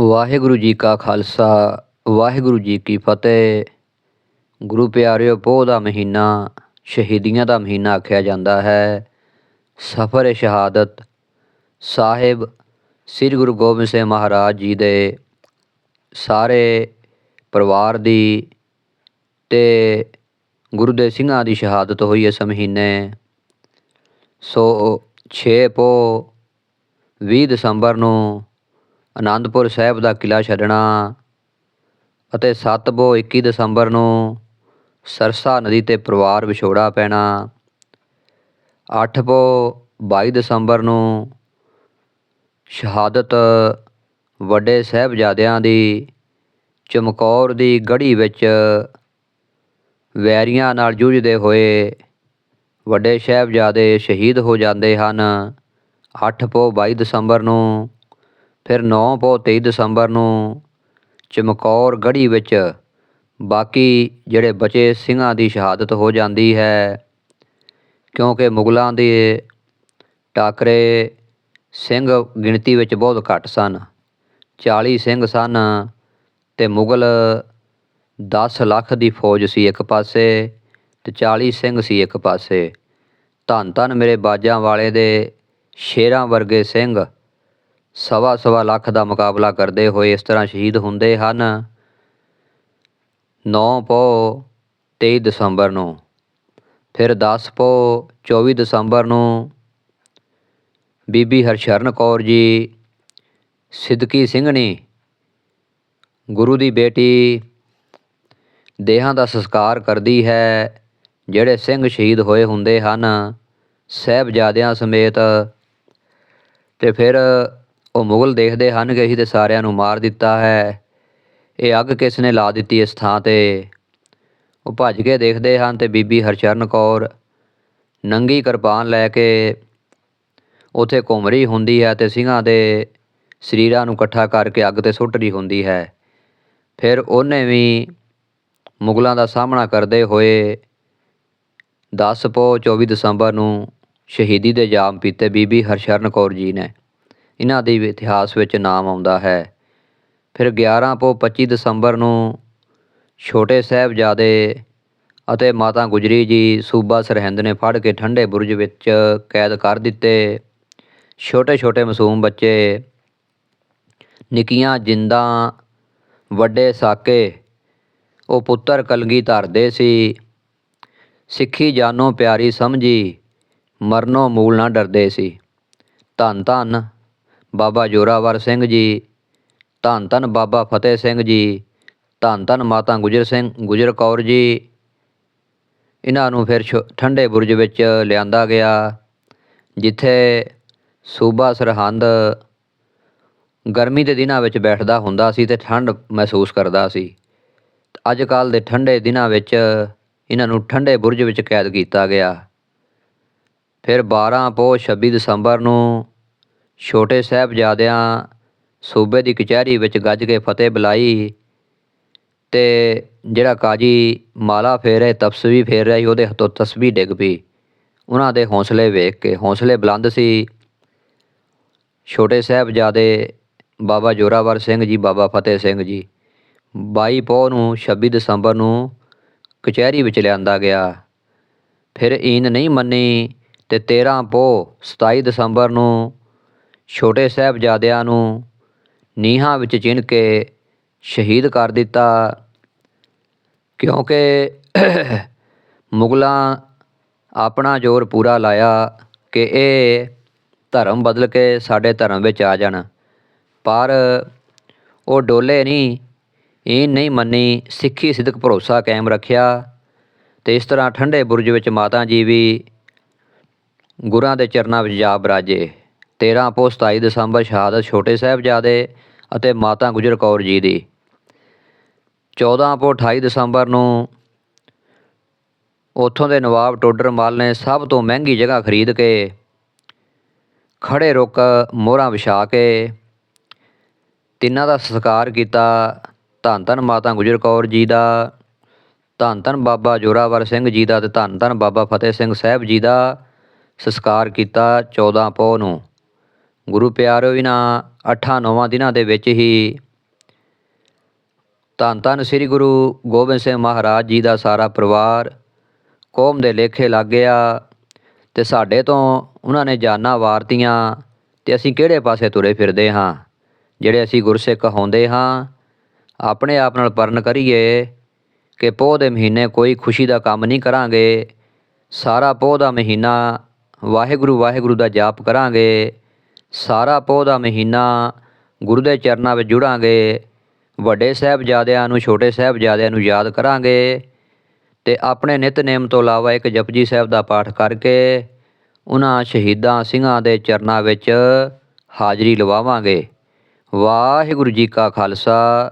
ਵਾਹਿਗੁਰੂ ਜੀ ਕਾ ਖਾਲਸਾ, ਵਾਹਿਗੁਰੂ ਜੀ ਕੀ ਫਤਿਹ। ਗੁਰੂ ਪਿਆਰਿਓ, ਪੋਹ ਦਾ ਮਹੀਨਾ, ਸ਼ਹੀਦੀਆਂ ਦਾ ਮਹੀਨਾ ਆਖਿਆ ਜਾਂਦਾ ਹੈ। ਸਫਰ ਸ਼ਹਾਦਤ। ਸਾਹਿਬ ਸ੍ਰੀ ਗੁਰੂ ਗੋਬਿੰਦ ਸਿੰਘ ਮਹਾਰਾਜ ਜੀ ਦੇ ਸਾਰੇ ਪਰਿਵਾਰ ਦੀ ਤੇ ਗੁਰੂ ਦੇ ਸਿੰਘਾਂ ਦੀ ਸ਼ਹਾਦਤ ਹੋਈ ਇਸ ਮਹੀਨੇ। ਸੋ 6 ਪੋ 20 ਦਸੰਬਰ ਨੂੰ ਆਨੰਦਪੁਰ ਸਾਹਿਬ ਦਾ ਕਿਲਾ ਛੱਡਣਾ ਅਤੇ 7 ਪੋ 21 ਦਸੰਬਰ ਨੂੰ ਸਰਸਾ ਨਦੀ ਤੇ ਪਰਿਵਾਰ ਵਿਛੋੜਾ ਪੈਣਾ। 8 ਪੋ 22 ਦਸੰਬਰ ਨੂੰ ਸ਼ਹਾਦਤ ਵੱਡੇ ਸਾਹਿਬਜ਼ਾਦਿਆਂ ਦੀ ਚਮਕੌਰ ਦੀ ਗੜੀ ਵਿੱਚ ਵੈਰੀਆਂ ਨਾਲ ਜੂਝਦੇ ਹੋਏ ਵੱਡੇ ਸਾਹਿਬਜ਼ਾਦੇ ਸ਼ਹੀਦ ਹੋ ਜਾਂਦੇ ਹਨ। 8 ਪੋ 22 ਦਸੰਬਰ ਨੂੰ ਫਿਰ 9 ਪੋ 23 ਦਸੰਬਰ ਨੂੰ ਚਮਕੌਰ ਗੜੀ ਵਿੱਚ ਬਾਕੀ ਜਿਹੜੇ ਬਚੇ ਸਿੰਘਾਂ ਦੀ ਸ਼ਹਾਦਤ ਹੋ ਜਾਂਦੀ ਹੈ। ਕਿਉਂਕਿ ਮੁਗਲਾਂ ਦੇ ਟਾਕਰੇ ਸਿੰਘ ਗਿਣਤੀ ਵਿੱਚ ਬਹੁਤ ਘੱਟ ਸਨ। 40 ਸਿੰਘ ਸਨ ਤੇ ਮੁਗਲ 10 ਲੱਖ ਦੀ ਫੌਜ ਸੀ ਇੱਕ ਪਾਸੇ ਤੇ 40 ਸਿੰਘ ਸੀ ਇੱਕ ਪਾਸੇ। ਧੰਨ ਧੰਨ ਮੇਰੇ ਬਾਜਾਂ ਵਾਲੇ ਦੇ ਸ਼ੇਰਾਂ ਵਰਗੇ ਸਿੰਘ ਸਵਾ ਸਵਾ ਲੱਖ ਦਾ ਮੁਕਾਬਲਾ ਕਰਦੇ ਹੋਏ ਇਸ ਤਰ੍ਹਾਂ ਸ਼ਹੀਦ ਹੁੰਦੇ ਹਨ। 9 ਪੋ 23 ਦਸੰਬਰ ਨੂੰ, ਫਿਰ 10 ਪੋ 24 ਦਸੰਬਰ ਨੂੰ ਬੀਬੀ ਹਰਸ਼ਰਨ ਕੌਰ ਜੀ, ਸਿੱਦਕੀ ਸਿੰਘਣੀ, ਗੁਰੂ ਦੀ ਬੇਟੀ ਦੇਹਾਂ ਦਾ ਸੰਸਕਾਰ ਕਰਦੀ ਹੈ, ਜਿਹੜੇ ਸਿੰਘ ਸ਼ਹੀਦ ਹੋਏ ਹੁੰਦੇ ਹਨ, ਸਹਿਬਜ਼ਾਦਿਆਂ ਸਮੇਤ। ਤੇ ਫਿਰ ਉਹ ਮੁਗਲ ਦੇਖਦੇ ਹਨ ਕਿ ਅਸੀਂ ਤੇ ਸਾਰਿਆਂ ਨੂੰ ਮਾਰ ਦਿੱਤਾ ਹੈ। ਇਹ ਅੱਗ ਕਿਸ ਨੇ ਲਾ ਦਿੱਤੀ ਇਸ ਥਾਂ ਤੇ? ਉਹ ਭੱਜ ਕੇ ਦੇਖਦੇ ਹਨ ਤੇ ਬੀਬੀ ਹਰਚਰਨ ਕੌਰ ਨੰਗੀ ਕਿਰਪਾਨ ਲੈ ਕੇ ਉਥੇ ਘੁੰਮ ਰਹੀ ਹੁੰਦੀ ਹੈ ਤੇ ਸਿੰਘਾਂ ਦੇ ਸਰੀਰਾਂ ਨੂੰ ਇਕੱਠਾ ਕਰਕੇ ਅੱਗ ਤੇ ਸੁੱਟ ਰਹੀ ਹੁੰਦੀ ਹੈ। ਫਿਰ ਉਹਨੇ ਵੀ ਮੁਗਲਾਂ ਦਾ ਸਾਹਮਣਾ ਕਰਦੇ ਹੋਏ 10 ਪੋ 24 ਦਸੰਬਰ ਨੂੰ ਸ਼ਹੀਦੀ ਦੇ ਜਾਮ ਪੀਤੇ ਬੀਬੀ ਹਰਸ਼ਰਨ ਕੌਰ ਜੀ ਨੇ। ਇਹਨਾਂ ਦੇ ਇਤਿਹਾਸ ਵਿੱਚ ਨਾਮ ਆਉਂਦਾ ਹੈ। ਫਿਰ 11 ਪੋ 25 ਦਸੰਬਰ ਨੂੰ ਛੋਟੇ ਸਾਹਿਬਜ਼ਾਦੇ ਅਤੇ ਮਾਤਾ ਗੁਜਰੀ ਜੀ ਸੂਬਾ ਸਰਹਿੰਦ ਨੇ ਫੜ ਕੇ ਠੰਡੇ ਬੁਰਜ ਵਿੱਚ ਕੈਦ ਕਰ ਦਿੱਤੇ। ਛੋਟੇ ਛੋਟੇ ਮਾਸੂਮ ਬੱਚੇ, ਨਿੱਕੀਆਂ ਜਿੰਦਾਂ, ਵੱਡੇ ਸਾਕੇ, ਉਹ ਪੁੱਤਰ ਕਲਗੀ ਧਰਦੇ ਸੀ। ਸਿੱਖੀ ਜਾਨੋ ਪਿਆਰੀ ਸਮਝੀ, ਮਰਨੋਂ ਮੂਲ ਨਾ ਡਰਦੇ ਸੀ। ਧੰਨ ਧੰਨ ਬਾਬਾ ਜੋਰਾਵਰ ਸਿੰਘ ਜੀ। ਧੰਨ ਧੰਨ ਬਾਬਾ ਫਤਿਹ ਸਿੰਘ ਜੀ। ਧੰਨ ਧੰਨ ਮਾਤਾ ਗੁਜਰ ਸਿੰਘ, ਗੁਜਰ ਕੌਰ ਜੀ। ਇਹਨਾਂ ਨੂੰ ਫਿਰ ਛੋ- ਠੰਡੇ ਬੁਰਜ ਵਿੱਚ ਲਿਆਂਦਾ ਗਿਆ, ਜਿੱਥੇ ਸੂਬਾ ਸਰਹੰਦ ਗਰਮੀ ਦੇ ਦਿਨਾਂ ਵਿੱਚ ਬੈਠਦਾ ਹੁੰਦਾ ਸੀ ਤੇ ਠੰਡ ਮਹਿਸੂਸ ਕਰਦਾ ਸੀ। ਅੱਜ ਕੱਲ੍ਹ ਦੇ ਠੰਡੇ ਦਿਨਾਂ ਵਿੱਚ ਇਹਨਾਂ ਨੂੰ ਠੰਡੇ ਬੁਰਜ ਵਿੱਚ ਕੈਦ ਕੀਤਾ ਗਿਆ। ਫਿਰ 12 ਪੋਹ 26 ਦਸੰਬਰ ਨੂੰ ਛੋਟੇ ਸਾਹਿਬਜ਼ਾਦਿਆਂ ਸੂਬੇ ਦੀ ਕਚਹਿਰੀ ਵਿੱਚ ਗੱਜ ਕੇ ਫਤਿਹ ਬੁਲਾਈ ਤੇ ਜਿਹੜਾ ਕਾਜੀ ਮਾਲਾ ਫੇਰ ਫੇਰੇ ਤਪਸਵੀ ਫੇਰ ਰਿਹਾ ਸੀ ਉਹਦੇ ਹੱਥੋਂ ਤਸਬੀਹ ਡਿੱਗ ਪਈ। ਉਹਨਾਂ ਦੇ ਹੌਸਲੇ ਵੇਖ ਕੇ, ਹੌਸਲੇ ਬੁਲੰਦ ਸੀ। ਛੋਟੇ ਸਾਹਿਬਜ਼ਾਦੇ ਬਾਬਾ ਜੋਰਾਵਰ ਸਿੰਘ ਜੀ, ਬਾਬਾ ਫਤਿਹ ਸਿੰਘ ਜੀ 22 ਪੋਹ ਨੂੰ 26 ਦਸੰਬਰ ਨੂੰ ਕਚਹਿਰੀ ਵਿੱਚ ਲਿਆਂਦਾ ਗਿਆ। ਫਿਰ ਈਨ ਨਹੀਂ ਮੰਨੀ ਤੇ 13 ਪੋਹ 27 ਦਸੰਬਰ ਨੂੰ ਛੋਟੇ ਸਾਹਿਬਜ਼ਾਦਿਆਂ ਨੂੰ ਨੀਹਾਂ ਵਿੱਚ ਚਿਣ ਕੇ ਸ਼ਹੀਦ ਕਰ ਦਿੱਤਾ। ਕਿਉਂਕਿ ਮੁਗਲਾਂ ਆਪਣਾ ਜ਼ੋਰ ਪੂਰਾ ਲਾਇਆ ਕਿ ਇਹ ਧਰਮ ਬਦਲ ਕੇ ਸਾਡੇ ਧਰਮ ਵਿੱਚ ਆ ਜਾਣ। ਪਰ ਉਹ ਡੋਲੇ ਨਹੀਂ, ਇਹ ਨਹੀਂ ਮੰਨੀ, ਸਿੱਖੀ ਸਿਦਕ ਭਰੋਸਾ ਕਾਇਮ ਰੱਖਿਆ ਤੇ ਇਸ ਤਰ੍ਹਾਂ ਠੰਡੇ ਬੁਰਜ ਵਿੱਚ ਮਾਤਾ ਜੀ ਵੀ ਗੁਰਾਂ ਦੇ ਚਰਨਾਂ ਵਿੱਚ ਜਾ ਬਰਾਜੇ। 13 ਪੋ 27 ਦਸੰਬਰ ਸ਼ਹਾਦਤ ਛੋਟੇ ਸਾਹਿਬਜ਼ਾਦੇ ਅਤੇ ਮਾਤਾ ਗੁਜਰ ਕੌਰ ਜੀ ਦੀ। 14 ਪੋ 28 ਦਸੰਬਰ ਨੂੰ ਉੱਥੋਂ ਦੇ ਨਵਾਬ ਟੋਡਰ ਮੱਲ ਨੇ ਸਭ ਤੋਂ ਮਹਿੰਗੀ ਜਗ੍ਹਾ ਖਰੀਦ ਕੇ ਖੜੇ ਰੁੱਖ ਮੋਹਰਾਂ ਵਿਛਾ ਕੇ ਤਿੰਨਾਂ ਦਾ ਸਸਕਾਰ ਕੀਤਾ। ਧੰਨ ਧੰਨ ਮਾਤਾ ਗੁਜਰ ਕੌਰ ਜੀ ਦਾ, ਧੰਨ ਧੰਨ ਬਾਬਾ ਜੋਰਾਵਰ ਸਿੰਘ ਜੀ ਦਾ ਤੇ ਧੰਨ ਧੰਨ ਬਾਬਾ ਫਤਿਹ ਸਿੰਘ ਸਾਹਿਬ ਜੀ ਦਾ ਸਸਕਾਰ ਕੀਤਾ 14 ਪੋਹ ਨੂੰ। ਗੁਰੂ ਪਿਆਰਿਓ ਇਹਨਾਂ ਅੱਠਾਂ ਨੌਵਾਂ ਦਿਨਾਂ ਦੇ ਵਿੱਚ ਹੀ ਧੰਨ ਧੰਨ ਸ੍ਰੀ ਗੁਰੂ ਗੋਬਿੰਦ ਸਿੰਘ ਮਹਾਰਾਜ ਜੀ ਦਾ ਸਾਰਾ ਪਰਿਵਾਰ ਕੌਮ ਦੇ ਲੇਖੇ ਲੱਗ ਗਿਆ ਤੇ ਸਾਡੇ ਤੋਂ ਉਹਨਾਂ ਨੇ ਜਾਨਾਂ ਵਾਰਤੀਆਂ ਤੇ ਅਸੀਂ ਕਿਹੜੇ ਪਾਸੇ ਤੁਰੇ ਫਿਰਦੇ ਹਾਂ, ਜਿਹੜੇ ਅਸੀਂ ਗੁਰਸਿੱਖ ਹੁੰਦੇ ਹਾਂ, ਆਪਣੇ ਆਪ ਨਾਲ ਪਰਨ ਕਰੀਏ ਕਿ ਪੋਹ ਦੇ ਮਹੀਨੇ ਕੋਈ ਖੁਸ਼ੀ ਦਾ ਕੰਮ ਨਹੀਂ ਕਰਾਂਗੇ, ਸਾਰਾ ਪੋਹ ਦਾ ਮਹੀਨਾ ਵਾਹਿਗੁਰੂ ਵਾਹਿਗੁਰੂ ਦਾ ਜਾਪ ਕਰਾਂਗੇ ਸਾਰਾ ਪੋਹ ਦਾ ਮਹੀਨਾ ਗੁਰੂ ਦੇ ਚਰਨਾਂ ਵਿੱਚ ਜੁੜਾਂਗੇ, ਵੱਡੇ ਸਾਹਿਬਜ਼ਾਦਿਆਂ ਨੂੰ, ਛੋਟੇ ਸਾਹਿਬਜ਼ਾਦਿਆਂ ਨੂੰ ਯਾਦ ਕਰਾਂਗੇ ਤੇ ਆਪਣੇ ਨਿਤਨੇਮ ਤੋਂ ਇਲਾਵਾ ਇੱਕ ਜਪਜੀ ਸਾਹਿਬ ਦਾ ਪਾਠ ਕਰਕੇ ਉਹਨਾਂ ਸ਼ਹੀਦਾਂ ਸਿੰਘਾਂ ਦੇ ਚਰਨਾਂ ਵਿੱਚ ਹਾਜ਼ਰੀ ਲਵਾਵਾਂਗੇ। ਵਾਹਿਗੁਰੂ ਜੀ ਕਾ ਖਾਲਸਾ,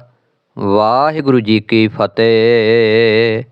ਵਾਹਿਗੁਰੂ ਜੀ ਕੀ ਫਤਿਹ।